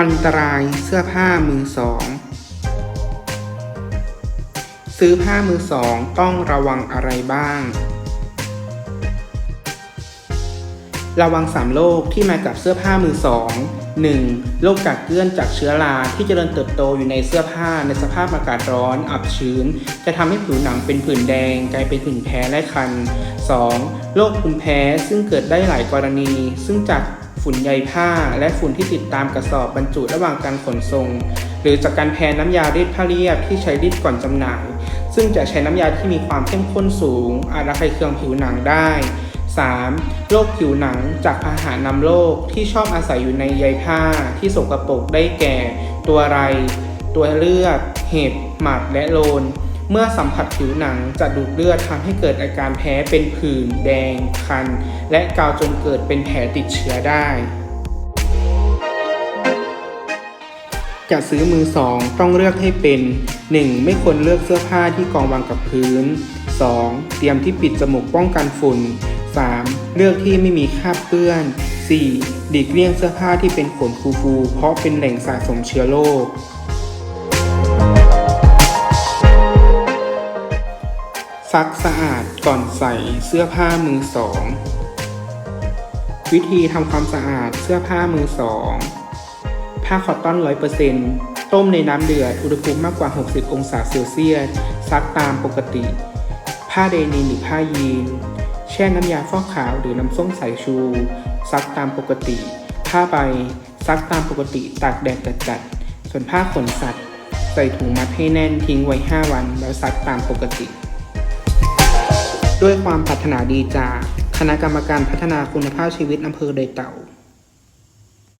อันตรายเสื้อผ้ามือสอง ซื้อผ้ามือสองต้องระวังอะไรบ้าง ระวังสามโรคที่มากับเสื้อผ้ามือสอง 1. โรคกัดเกลื่อนจากเชื้อราที่เจริญเติบโตอยู่ในเสื้อผ้าในสภาพอากาศร้อน อับชื้น จะทำให้ผิวหนังเป็นผื่นแดง กลายเป็นผื่นแพ้และคัน 2. โรคภูมิแพ้ซึ่งเกิดได้หลายกรณี ซึ่งจาก ฝุ่นใยผ้า และฝุ่นที่ติดตามกระสอบบรรจุระหว่างการขนส่ง หรือจากการแพ้น้ำยารีดผ้าเรียบที่ใช้รีดก่อนจำหน่าย ซึ่งจะใช้น้ำยาที่มีความเข้มข้นสูง อาจระคายเคืองผิวหนังได้ 3. โรคผิวหนังจากพาหะนำโรคที่ชอบอาศัยอยู่ในใยผ้าที่สกรปรกได้แก่ ตัวไร ตัวเลือด เห็บ หมัดและโลน เมื่อสัมผัสผิวหนังจะดูดเลือดทำให้เกิดอาการแพ้เป็นผื่นแดง คัน และกาวจนเกิดเป็นแผลติดเชื้อได้จะซื้อมือสองต้องเลือกให้เป็น 1. ไม่ควรเลือกเสื้อผ้าที่กองวางกับพื้น 2. เตรียมที่ปิดจมูกป้องกันฝุ่น 3. เลือกที่ไม่มีคราบเปื้อน 4. หลีกเลี่ยงเสื้อผ้าที่เป็นขนฟูๆเพราะเป็นแหล่งสะสมเชื้อโรค ซักสะอาดก่อนใส่เสื้อผ้ามือสอง วิธีทำความสะอาดเสื้อผ้ามือสอง ผ้าคอตตอน100%ต้มในน้ำเดือด อุณหภูมิมากกว่า 60 องศาเซลเซียส ซักตามปกติ ผ้าเดนินหรือผ้ายีน แช่น้ำยาฟอกขาวหรือน้ำส้มสายชู ซักตามปกติ ผ้าใบ ซักตามปกติตากแดดจัดๆส่วนผ้าขนสัตว์ ใส่ถุงมัดให้แน่นทิ้งไว้ 5 วันแล้วซักตามปกติ ด้วยความปรารถนาดีจาก คณะกรรมการพัฒนาคุณภาพชีวิตอำเภอเดยเต่า